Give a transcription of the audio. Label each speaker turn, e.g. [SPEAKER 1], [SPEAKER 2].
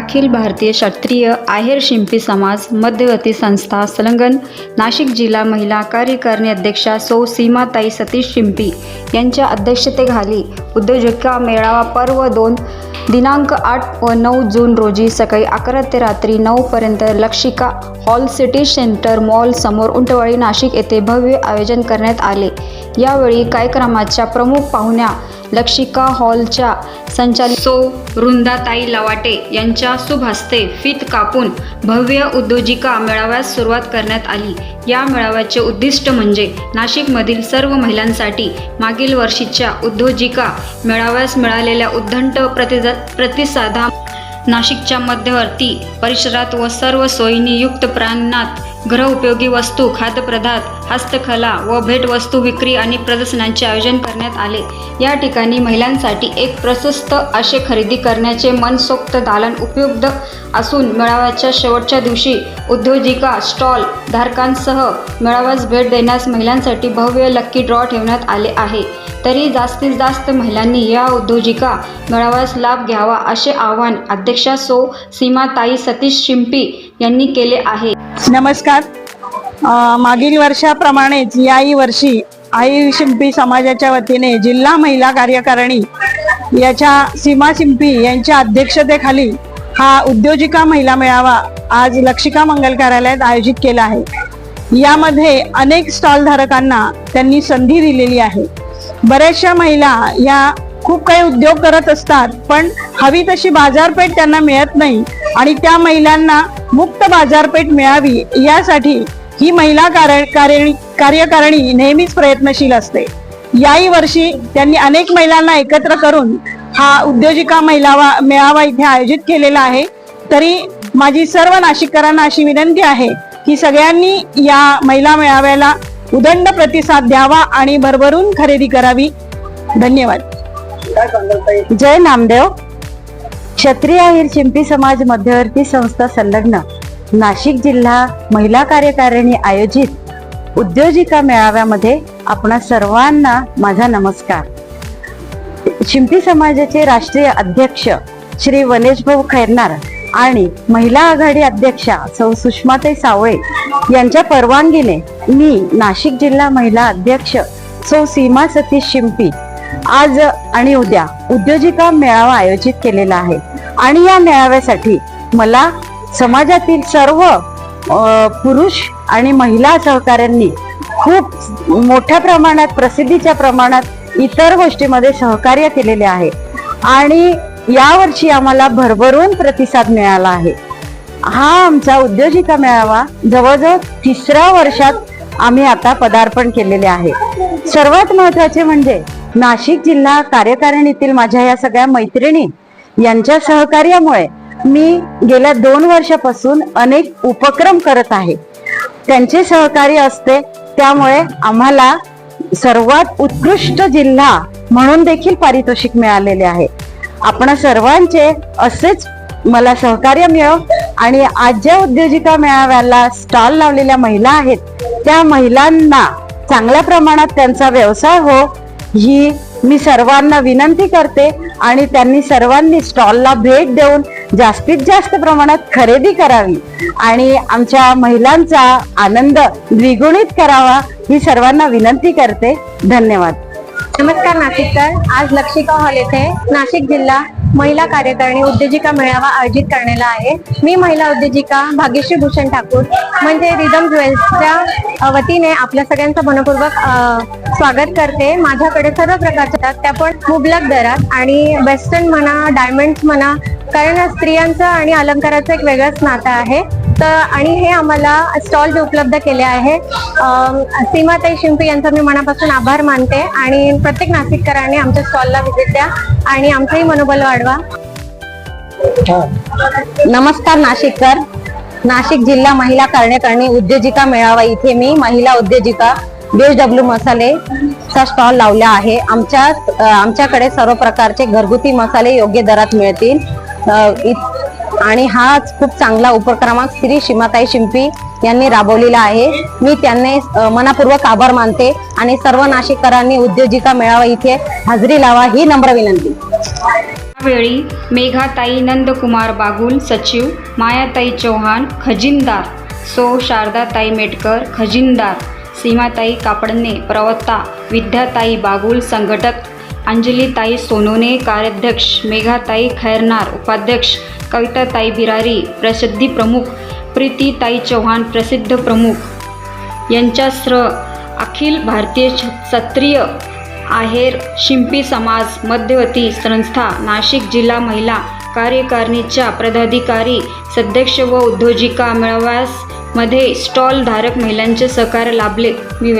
[SPEAKER 1] अखिल भारतीय शास्त्रीय आहेर शिंपी समाज मध्यवर्ती संस्था संलग्न नाशिक जिल्हा महिला कार्यकारिणी अध्यक्षा सौ सीमाताई सतीश शिंपी यांच्या अध्यक्षतेखाली उद्योजका मेळावा पर्व दोन दिनांक आठ व नऊ जून रोजी सकाळी अकरा ते रात्री नऊपर्यंत Lakshika hall city centre mall समोर उंटवाळी नाशिक येथे भव्य आयोजन करण्यात आले. यावेळी कार्यक्रमाच्या प्रमुख पाहुण्या लक्षिका हॉलच्या संचालित सो वृंदाताई लवाटे यांच्या सुभास्ते फित फीत कापून भव्य उद्योजिका मेळाव्यास सुरुवात करण्यात आली. या मेळाव्याचे उद्दिष्ट म्हणजे नाशिकमधील सर्व महिलांसाठी मागील वर्षीच्या उद्योजिका मेळाव्यास मिळालेल्या उद्दंट प्रतिद प्रतिसादा नाशिकच्या मध्यवर्ती परिसरात व सर्व सोयींनी युक्त प्रांगणात गृहउपयोगी वस्तू खाद्यपदार्थ हस्तकला व भेटवस्तू विक्री आणि प्रदर्शनांचे आयोजन करण्यात आले. या ठिकाणी महिलांसाठी एक प्रशस्त असे खरेदी करण्याचे मनसोक्त दालन उपयुक्त असून मेळाव्याच्या शेवटच्या दिवशी उद्योजिका स्टॉल धारकांसह मेळाव्यास भेट देण्यास महिलांसाठी भव्य लक्की ड्रॉ ठेवण्यात आले आहे. तरी जास्तीत जास्त महिलांनी या उद्योजिका मेळाव्यास लाभ घ्यावा असे आवाहन अध्यक्षा सो सीमाताई सतीश शिंपी यांनी केले आहे.
[SPEAKER 2] नमस्कार. मागील वर्षाप्रमाणेच याही वर्षी आई शिंपी समाजाच्या वतीने जिल्हा महिला कार्यकारिणी याच्या सीमा शिंपी यांच्या अध्यक्षतेखाली हा उद्योजिका महिला मेळावा आज लक्षिका मंगल कार्यालयात आयोजित केला आहे. यामध्ये अनेक स्टॉल धारकांना त्यांनी संधी दिलेली आहे. बऱ्याचशा महिला या खूप काही उद्योग करत असतात पण हवी तशी बाजारपेठ त्यांना मिळत नाही आणि त्या महिलांना मुक्त बाजारपेठ मिळावी यासाठी ही महिला कार्य कार्य- कार्यकारिणी नेहमीच प्रयत्नशील असते. याही वर्षी त्यांनी अनेक महिलांना एकत्र करून हा उद्योजिका महिला मेळावा इथे आयोजित केलेला आहे. तरी माझी सर्व नाशिककरांना अशी विनंती आहे की सगळ्यांनी या महिला मेळाव्याला उदंड प्रतिसाद द्यावा आणि भरभरून खरेदी करावी. धन्यवाद.
[SPEAKER 3] जय नामदेव. क्षत्रिय अहिर शिंपी समाज मध्यवर्ती संस्था संलग्न नाशिक जिल्हा महिला कार्यकारिणी आयोजित उद्योजिका मेळाव्यामध्ये आपणा सर्वांना माझा नमस्कार. शिंपी समाजाचे राष्ट्रीय अध्यक्ष श्री वनेश भाऊ खैरनार आणि महिला आघाडी अध्यक्षा सौ सुषमाताई सावळे यांच्या परवानगीने मी नाशिक जिल्हा महिला अध्यक्ष सौ सीमा सतीश शिंपी आज आणि उद्या उद्योजिका मेळावा आयोजित केलेला आहे. आणि या मेळाव्यासाठी मला समाजातील सर्व पुरुष आणि महिला सहकाऱ्यांनी खूप मोठ्या प्रमाणात प्रसिद्धीच्या प्रमाणात इतर गोष्टीमध्ये सहकार्य केलेले आहे. आणि यावर्षी आम्हाला भरभरून प्रतिसाद मिळाला आहे. हा आमचा उद्योजिका मेळावा जवळजवळ तिसऱ्या वर्षात आम्ही आता पदार्पण केलेले आहे. सर्वात महत्त्वाचे म्हणजे नाशिक जिल्हा कार्यकारिणीतील माझ्या या सगळ्या मैत्रिणी यांच्या सहकार्यामुळे मी गेल्या दोन वर्षापासून अनेक उपक्रम करत आहे. त्यांचे सहकार्य असते त्यामुळे आम्हाला सर्वात उत्कृष्ट जिल्हा म्हणून देखील पारितोषिक मिळालेले आहे. आपण सर्वांचे असेच मला सहकार्य मिळव. आणि आज ज्या उद्योजिका मेळाव्याला स्टॉल लावलेल्या महिला आहेत त्या महिलांना चांगल्या प्रमाणात त्यांचा व्यवसाय हो ही मी सर्वांना विनंती करते. आणि त्यांनी सर्वांनी स्टॉलला भेट देऊन जास्तीत जास्त प्रमाणात खरेदी करावी. आणि आमच्या महिलांचा आनंद द्विगुणित करावा ही सर्वांना विनंती करते. धन्यवाद.
[SPEAKER 4] नमस्कार नाशिककर आज लक्षिका हॉल येथे नाशिक जिल्हा महिला कार्यकारिणी उद्योजिका मेळावा आयोजित करण्याला आहे. मी महिला उद्योजिका भाग्यश्री भूषण ठाकूर. म्हणजे रिदम ज्वेल्सच्या वतीने आपल्या सगळ्यांचं मनपूर्वक स्वागत करते. माझ्याकडे सर्व प्रकारच्या त्या पण मुबलक दरात आणि वेस्टर्न म्हणा डायमंड्स म्हणा कारण स्त्रियांचं आणि अलंकाराचं एक वेगळंच नातं आहे. तर आणि हे आम्हाला स्टॉल जे उपलब्ध केले आहे सीमाताई शिंपी यांचा मी मनापासून आभार मानते आणि प्रत्येक नाशिककरांनी आमच्या स्टॉलला व्हिजिट द्या आणि आमचंही मनोबल वाढवा.
[SPEAKER 3] नमस्कार नाशिककर. नाशिक जिल्हा महिला कार्यकारिणी उद्योजिका मेळावा इथे मी महिला उद्योजिका बेस डब्ल्यू मसाले चा स्टॉल लावला आहे. आमच्या आमच्याकडे सर्व प्रकारचे घरगुती मसाले योग्य दरात मिळतील. आणि हाच खूप चांगला उपक्रमांक श्री सीमाताई शिंपी यांनी राबवलेला आहे. मी त्यांनी मनापूर्वक आभार मानते आणि सर्व नाशिककरांनी उद्योजिका मेळावा इथे हजेरी लावा ही नम्र विनंती.
[SPEAKER 1] यावेळी मेघाताई नंदकुमार बागुल सचिव मायाताई चौहान खजिनदार सो शारदाताई मेटकर खजिनदार सीमाताई कापडणे प्रवक्ता विद्याताई बागुल संघटक अंजलीताई सोनोने कार्याध्यक्ष मेघाताई खैरनार उपाध्यक्ष कविताताई बिरारी प्रसिद्धी प्रमुख प्रीतीताई चौहान प्रसिद्ध प्रमुख. यांच्यासह अखिल भारतीय क्षत्रिय आहेर शिंपी समाज मध्यवती संस्था नाशिक जिल्हा महिला कार्यकारिणीच्या पदाधिकारी सदस्य व उद्योजिका मेळाव्यास मध्ये स्टॉल धारक महिलांचे सहकार्य लाभले. मी